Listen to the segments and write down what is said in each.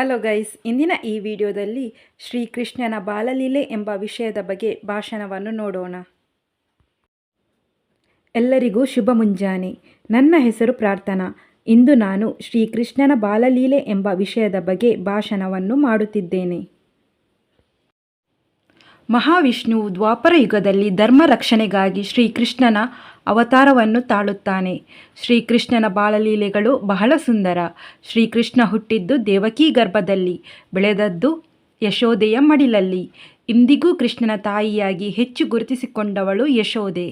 Hello guys ಇಂದಿನ ಈ ವಿಡಿಯೋದಲ್ಲಿ ಶ್ರೀಕೃಷ್ಣನ ಬಾಲಲೀಲೆ ಎಂಬ ವಿಷಯದ ಬಗ್ಗೆ ಭಾಷಣವನ್ನು ನೋಡೋಣ. ಎಲ್ಲರಿಗೂ ಶುಭ ಮುಂಜಾನೆ. ನನ್ನ ಹೆಸರು ಪ್ರಾರ್ಥನಾ. ಇಂದು ನಾನು ಶ್ರೀಕೃಷ್ಣನ ಬಾಲಲೀಲೆ ಎಂಬ ವಿಷಯದ ಬಗ್ಗೆ ಭಾಷಣವನ್ನು ಮಾಡುತ್ತಿದ್ದೇನೆ. ಮಹಾವಿಷ್ಣುವು ದ್ವಾಪರ ಯುಗದಲ್ಲಿ ಧರ್ಮ ರಕ್ಷಣೆಗಾಗಿ ಶ್ರೀಕೃಷ್ಣನ ಅವತಾರವನ್ನು ತಾಳುತ್ತಾನೆ. ಶ್ರೀಕೃಷ್ಣನ ಬಾಲಲೀಲೆಗಳು ಬಹಳ ಸುಂದರ. ಶ್ರೀಕೃಷ್ಣ ಹುಟ್ಟಿದ್ದು ದೇವಕಿ ಗರ್ಭದಲ್ಲಿ, ಬೆಳೆದದ್ದು ಯಶೋದೆಯ ಮಡಿಲಲ್ಲಿ. ಇಂದಿಗೂ ಕೃಷ್ಣನ ತಾಯಿಯಾಗಿ ಹೆಚ್ಚು ಗುರುತಿಸಿಕೊಂಡವಳು ಯಶೋದೆ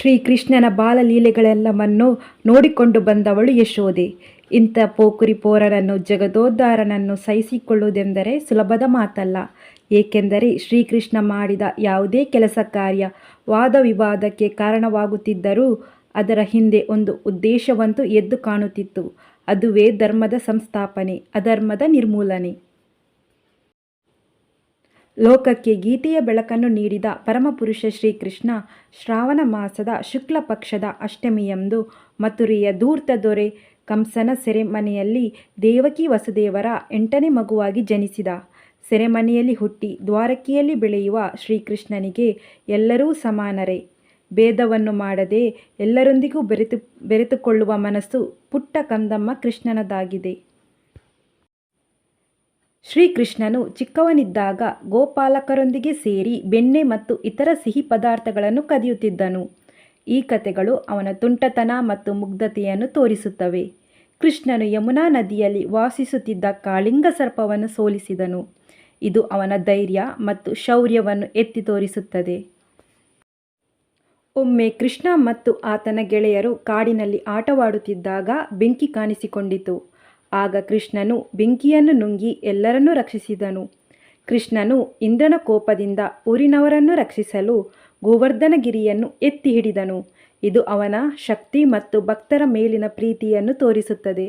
ಶ್ರೀಕೃಷ್ಣನ ಬಾಲಲೀಲೆಗಳೆಲ್ಲವನ್ನು ನೋಡಿಕೊಂಡು ಬಂದವಳು ಯಶೋದೆ ಇಂಥ ಪೋಕುರಿ ಪೋರನನ್ನು ಜಗದೋದ್ಧಾರನನ್ನು ಸಹಿಸಿಕೊಳ್ಳುವುದೆಂದರೆ ಸುಲಭದ ಮಾತಲ್ಲ. ಏಕೆಂದರೆ ಶ್ರೀಕೃಷ್ಣ ಮಾಡಿದ ಯಾವುದೇ ಕೆಲಸ ಕಾರ್ಯ ವಾದ ವಿವಾದಕ್ಕೆ ಕಾರಣವಾಗುತ್ತಿದ್ದರೂ ಅದರ ಹಿಂದೆ ಒಂದು ಉದ್ದೇಶವಂತೂ ಎದ್ದು ಕಾಣುತ್ತಿತ್ತು. ಅದುವೇ ಧರ್ಮದ ಸಂಸ್ಥಾಪನೆ, ಅಧರ್ಮದ ನಿರ್ಮೂಲನೆ. ಲೋಕಕ್ಕೆ ಗೀತೆಯ ಬೆಳಕನ್ನು ನೀಡಿದ ಪರಮಪುರುಷ ಶ್ರೀಕೃಷ್ಣ, ಶ್ರಾವಣ ಮಾಸದ ಶುಕ್ಲ ಪಕ್ಷದ ಅಷ್ಟಮಿಯಂದು ಮಥುರೆಯ ಧೂರ್ತ ದೊರೆ ಕಂಸನ ಸೆರೆಮನೆಯಲ್ಲಿ ದೇವಕಿ ವಸುದೇವರ ಎಂಟನೇ ಮಗುವಾಗಿ ಜನಿಸಿದ. ಸೆರೆಮನೆಯಲ್ಲಿ ಹುಟ್ಟಿ ದ್ವಾರಕಿಯಲ್ಲಿ ಬೆಳೆಯುವ ಶ್ರೀಕೃಷ್ಣನಿಗೆ ಎಲ್ಲರೂ ಸಮಾನರೇ. ಭೇದವನ್ನು ಮಾಡದೆ ಎಲ್ಲರೊಂದಿಗೂ ಬೆರೆತು, ಬೆರೆತುಕೊಳ್ಳುವ ಮನಸ್ಸು ಪುಟ್ಟ ಕಂದಮ್ಮ ಕೃಷ್ಣನದಾಗಿದೆ. ಶ್ರೀಕೃಷ್ಣನು ಚಿಕ್ಕವನಿದ್ದಾಗ ಗೋಪಾಲಕರೊಂದಿಗೆ ಸೇರಿ ಬೆಣ್ಣೆ ಮತ್ತು ಇತರ ಸಿಹಿ ಪದಾರ್ಥಗಳನ್ನು ಕದಿಯುತ್ತಿದ್ದನು. ಈ ಕಥೆಗಳು ಅವನ ತುಂಟತನ ಮತ್ತು ಮುಗ್ಧತೆಯನ್ನು ತೋರಿಸುತ್ತವೆ. ಕೃಷ್ಣನು ಯಮುನಾ ನದಿಯಲ್ಲಿ ವಾಸಿಸುತ್ತಿದ್ದ ಕಾಳಿಂಗ ಸರ್ಪವನ್ನು ಸೋಲಿಸಿದನು. ಇದು ಅವನ ಧೈರ್ಯ ಮತ್ತು ಶೌರ್ಯವನ್ನು ಎತ್ತಿ ತೋರಿಸುತ್ತದೆ. ಒಮ್ಮೆ ಕೃಷ್ಣ ಮತ್ತು ಆತನ ಗೆಳೆಯರು ಕಾಡಿನಲ್ಲಿ ಆಟವಾಡುತ್ತಿದ್ದಾಗ ಬೆಂಕಿ ಕಾಣಿಸಿಕೊಂಡಿತು. ಆಗ ಕೃಷ್ಣನು ಬೆಂಕಿಯನ್ನು ನುಂಗಿ ಎಲ್ಲರನ್ನೂ ರಕ್ಷಿಸಿದನು. ಕೃಷ್ಣನು ಇಂದ್ರನ ಕೋಪದಿಂದ ಊರಿನವರನ್ನು ರಕ್ಷಿಸಲು ಗೋವರ್ಧನಗಿರಿಯನ್ನು ಎತ್ತಿ ಹಿಡಿದನು. ಇದು ಅವನ ಶಕ್ತಿ ಮತ್ತು ಭಕ್ತರ ಮೇಲಿನ ಪ್ರೀತಿಯನ್ನು ತೋರಿಸುತ್ತದೆ.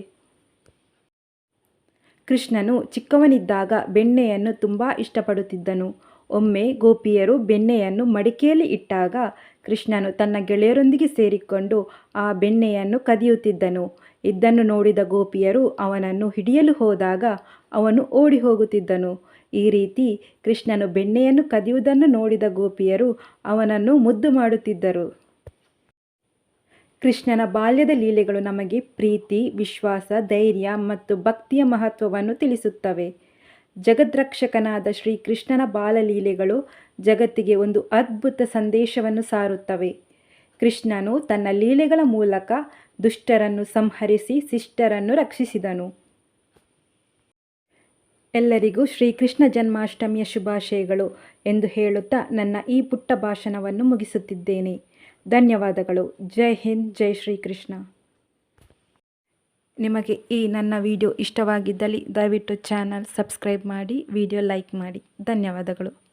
ಕೃಷ್ಣನು ಚಿಕ್ಕವನಿದ್ದಾಗ ಬೆಣ್ಣೆಯನ್ನು ತುಂಬ ಇಷ್ಟಪಡುತ್ತಿದ್ದನು. ಒಮ್ಮೆ ಗೋಪಿಯರು ಬೆಣ್ಣೆಯನ್ನು ಮಡಿಕೆಯಲ್ಲಿ ಇಟ್ಟಾಗ ಕೃಷ್ಣನು ತನ್ನ ಗೆಳೆಯರೊಂದಿಗೆ ಸೇರಿಕೊಂಡು ಆ ಬೆಣ್ಣೆಯನ್ನು ಕದಿಯುತ್ತಿದ್ದನು. ಇದನ್ನು ನೋಡಿದ ಗೋಪಿಯರು ಅವನನ್ನು ಹಿಡಿಯಲು ಹೋದಾಗ ಅವನು ಓಡಿ ಹೋಗುತ್ತಿದ್ದನು. ಈ ರೀತಿ ಕೃಷ್ಣನು ಬೆಣ್ಣೆಯನ್ನು ಕದಿಯುವುದನ್ನು ನೋಡಿದ ಗೋಪಿಯರು ಅವನನ್ನು ಮುದ್ದು ಮಾಡುತ್ತಿದ್ದರು. ಕೃಷ್ಣನ ಬಾಲ್ಯದ ಲೀಲೆಗಳು ನಮಗೆ ಪ್ರೀತಿ, ವಿಶ್ವಾಸ, ಧೈರ್ಯ ಮತ್ತು ಭಕ್ತಿಯ ಮಹತ್ವವನ್ನು ತಿಳಿಸುತ್ತವೆ. ಜಗದ್ರಕ್ಷಕನಾದ ಶ್ರೀಕೃಷ್ಣನ ಬಾಲಲೀಲೆಗಳು ಜಗತ್ತಿಗೆ ಒಂದು ಅದ್ಭುತ ಸಂದೇಶವನ್ನು ಸಾರುತ್ತವೆ. ಕೃಷ್ಣನು ತನ್ನ ಲೀಲೆಗಳ ಮೂಲಕ ದುಷ್ಟರನ್ನು ಸಂಹರಿಸಿ ಶಿಷ್ಟರನ್ನು ರಕ್ಷಿಸಿದನು. ಎಲ್ಲರಿಗೂ ಶ್ರೀಕೃಷ್ಣ ಜನ್ಮಾಷ್ಟಮಿಯ ಶುಭಾಶಯಗಳು ಎಂದು ಹೇಳುತ್ತಾ ನನ್ನ ಈ ಪುಟ್ಟ ಭಾಷಣವನ್ನು ಮುಗಿಸುತ್ತಿದ್ದೇನೆ. ಧನ್ಯವಾದಗಳು. ಜೈ ಹಿಂದ್, ಜೈ ಶ್ರೀಕೃಷ್ಣ. ನಿಮಗೆ ಈ ನನ್ನ ವಿಡಿಯೋ ಇಷ್ಟವಾಗಿದ್ದಲ್ಲಿ ದಯವಿಟ್ಟು ಚಾನಲ್ ಸಬ್ಸ್ಕ್ರೈಬ್ ಮಾಡಿ, ವಿಡಿಯೋ ಲೈಕ್ ಮಾಡಿ. ಧನ್ಯವಾದಗಳು.